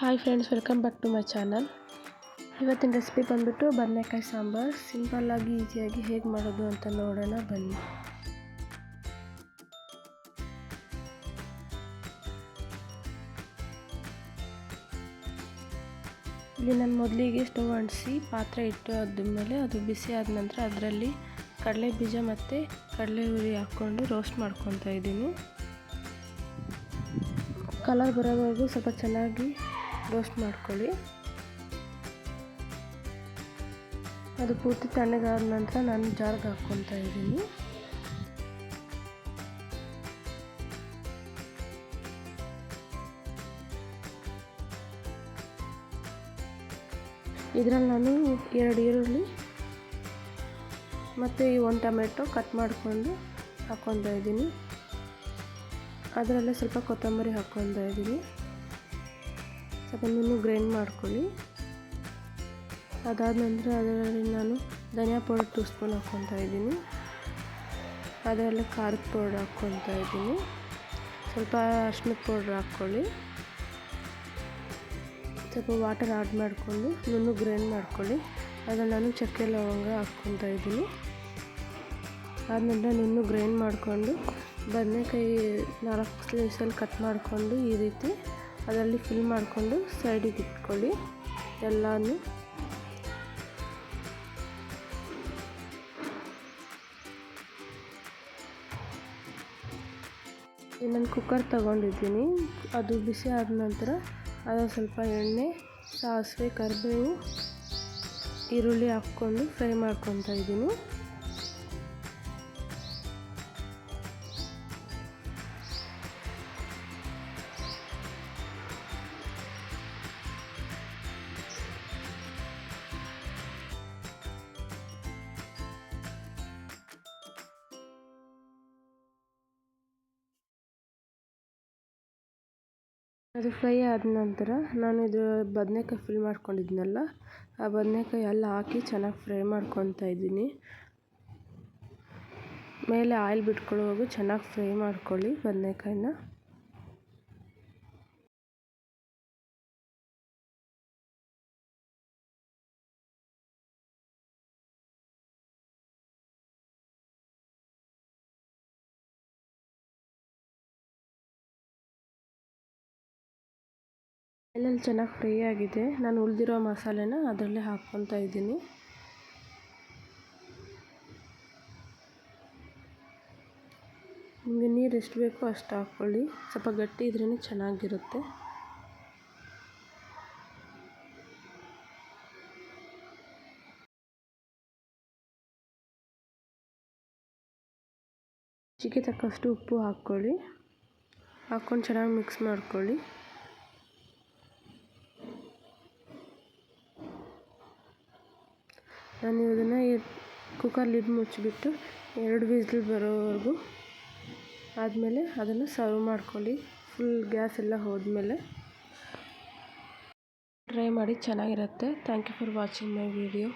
Hi friends welcome back to my channel ಇವತ್ತಿನ recipe ಬಂದ್ಬಿಟ್ಟು ಬದನೆಕಾಯಿ ಸಾಂಬಾರು. ಸಿಂಪಲ್ಲಾಗಿ ಈಸಿಯಾಗಿ ಹೇಗೆ ಮಾಡೋದು ಅಂತ ನೋಡೋಣ, ಬನ್ನಿ. ಇಲ್ಲಿ ನಾನು ಮೊದಲಿಗೆ ಸ್ಟವ್ ಅಂಟಿಸಿ, ಪಾತ್ರೆ ಇಟ್ಟು ಆದಮೇಲೆ ಅದು ಬಿಸಿ ಆದ ನಂತರ ಅದರಲ್ಲಿ ಕಡಲೆ ಬೀಜ ಮತ್ತು ಕಡಲೆ ಹುರಿ ಹಾಕ್ಕೊಂಡು ರೋಸ್ಟ್ ಮಾಡ್ಕೊತಾ ಇದ್ದೀನಿ. ಕಲರ್ ಬರೋವರೆಗೂ ಸ್ವಲ್ಪ ಚೆನ್ನಾಗಿ ರೋಸ್ಟ್ ಮಾಡ್ಕೊಳ್ಳಿ. ಅದು ಪೂರ್ತಿ ತಣ್ಣಗಾದ ನಂತರ ನಾನು ಜಾರ್ಗೆ ಹಾಕ್ಕೊತಾ ಇದ್ದೀನಿ. ಇದರಲ್ಲಿ ನಾನು ಎರಡು ಈರುಳ್ಳಿ ಮತ್ತು ಈ ಒಂದು ಟೊಮೆಟೊ ಕಟ್ ಮಾಡಿಕೊಂಡು ಹಾಕ್ಕೊತಾ ಇದ್ದೀನಿ. ಅದರಲ್ಲೇ ಸ್ವಲ್ಪ ಕೊತ್ತಂಬರಿ ಹಾಕ್ಕೊತಾ ಇದ್ದೀನಿ. ನುಣ್ಣು ಗ್ರೈಂಡ್ ಮಾಡ್ಕೊಳ್ಳಿ. ಅದಾದ ನಂತರ ಅದರಲ್ಲಿ ನಾನು ಧನಿಯಾ ಪೌಡರ್ ಟೂ ಸ್ಪೂನ್ ಹಾಕ್ಕೊತಾ ಇದ್ದೀನಿ. ಅದರಲ್ಲಿ ಖಾರದ ಪೌಡರ್ ಹಾಕ್ಕೊತಾ ಇದ್ದೀನಿ. ಸ್ವಲ್ಪ ಅರ್ಶಿನದ ಪೌಡ್ರ್ ಹಾಕ್ಕೊಳ್ಳಿ. ಸ್ವಲ್ಪ ವಾಟರ್ ಆ್ಯಡ್ ಮಾಡಿಕೊಂಡು ನುಣ್ಣು ಗ್ರೈಂಡ್ ಮಾಡ್ಕೊಳ್ಳಿ. ಅದನ್ನು ನಾನು ಚಕ್ಕೆ ಲವಂಗ ಹಾಕ್ಕೊತಾ ಇದ್ದೀನಿ. ಆದ ನಂತರ ನುಣ್ಣು ಗ್ರೈಂಡ್ ಮಾಡಿಕೊಂಡು, ಬದನೆಕಾಯಿ ನಾಲ್ಕು ಸ್ಲೈಸಲ್ಲಿ ಕಟ್ ಮಾಡಿಕೊಂಡು ಈ ರೀತಿ ಅದರಲ್ಲಿ ಫಿಲ್ ಮಾಡಿಕೊಂಡು ಸೈಡಿಗೆ ಇಟ್ಕೊಳ್ಳಿ. ಎಲ್ಲನೂ. ನಾನು ಕುಕ್ಕರ್ ತಗೊಂಡಿದ್ದೀನಿ. ಅದು ಬಿಸಿ ಆದ ನಂತರ ಅದು ಸ್ವಲ್ಪ ಎಣ್ಣೆ, ಸಾಸಿವೆ, ಕರಿಬೇವು, ಈರುಳ್ಳಿ ಹಾಕ್ಕೊಂಡು ಫ್ರೈ ಮಾಡ್ಕೊತಾ ಇದ್ದೀನಿ. ಅದು ಫ್ರೈ ಆದ ನಂತರ ನಾನು ಇದು ಬದನೇಕಾಯಿ ಫಿಲ್ ಮಾಡ್ಕೊಂಡಿದ್ದೆನಲ್ಲ ಆ ಬದನೇಕಾಯಿ ಎಲ್ಲ ಹಾಕಿ ಚೆನ್ನಾಗಿ ಫ್ರೈ ಮಾಡ್ಕೊತಾ ಇದ್ದೀನಿ. ಮೇಲೆ ಆಯಿಲ್ ಬಿಟ್ಕೊಳ್ಳೋವರೆಗೂ ಚೆನ್ನಾಗಿ ಫ್ರೈ ಮಾಡ್ಕೊಳ್ಳಿ ಬದನೆಕಾಯಿನ. ಎಣ್ಣೆಲಿ ಚೆನ್ನಾಗಿ ಫ್ರೈ ಆಗಿದೆ. ನಾನು ಉಳಿದಿರೋ ಮಸಾಲೆನ ಅದರಲ್ಲೇ ಹಾಕ್ಕೊತಾ ಇದ್ದೀನಿ. ನಿಮಗೆ ನೀರು ಎಷ್ಟು ಬೇಕೋ ಅಷ್ಟು ಹಾಕ್ಕೊಳ್ಳಿ. ಸ್ವಲ್ಪ ಗಟ್ಟಿ ಇದ್ರೇ ಚೆನ್ನಾಗಿರುತ್ತೆ. ಚಿಕ್ಕೆ ತಕ್ಕಷ್ಟು ಉಪ್ಪು ಹಾಕ್ಕೊಳ್ಳಿ. ಹಾಕ್ಕೊಂಡು ಚೆನ್ನಾಗಿ ಮಿಕ್ಸ್ ಮಾಡ್ಕೊಳ್ಳಿ. ನಾನು ಇದನ್ನು ಕುಕ್ಕರ್ ಲಿಡ್ ಮುಚ್ಚಿಬಿಟ್ಟು ಎರಡು ವಿಸಿಲ್ ಬರೋವರೆಗೂ ಆದಮೇಲೆ ಅದನ್ನು ಸರ್ವ್ ಮಾಡ್ಕೊಳ್ಳಿ. ಫುಲ್ ಗ್ಯಾಸ್ ಎಲ್ಲ ಹೋದ್ಮೇಲೆ. ಟ್ರೈ ಮಾಡಿ ಚೆನ್ನಾಗಿರುತ್ತೆ. Thank you for watching my video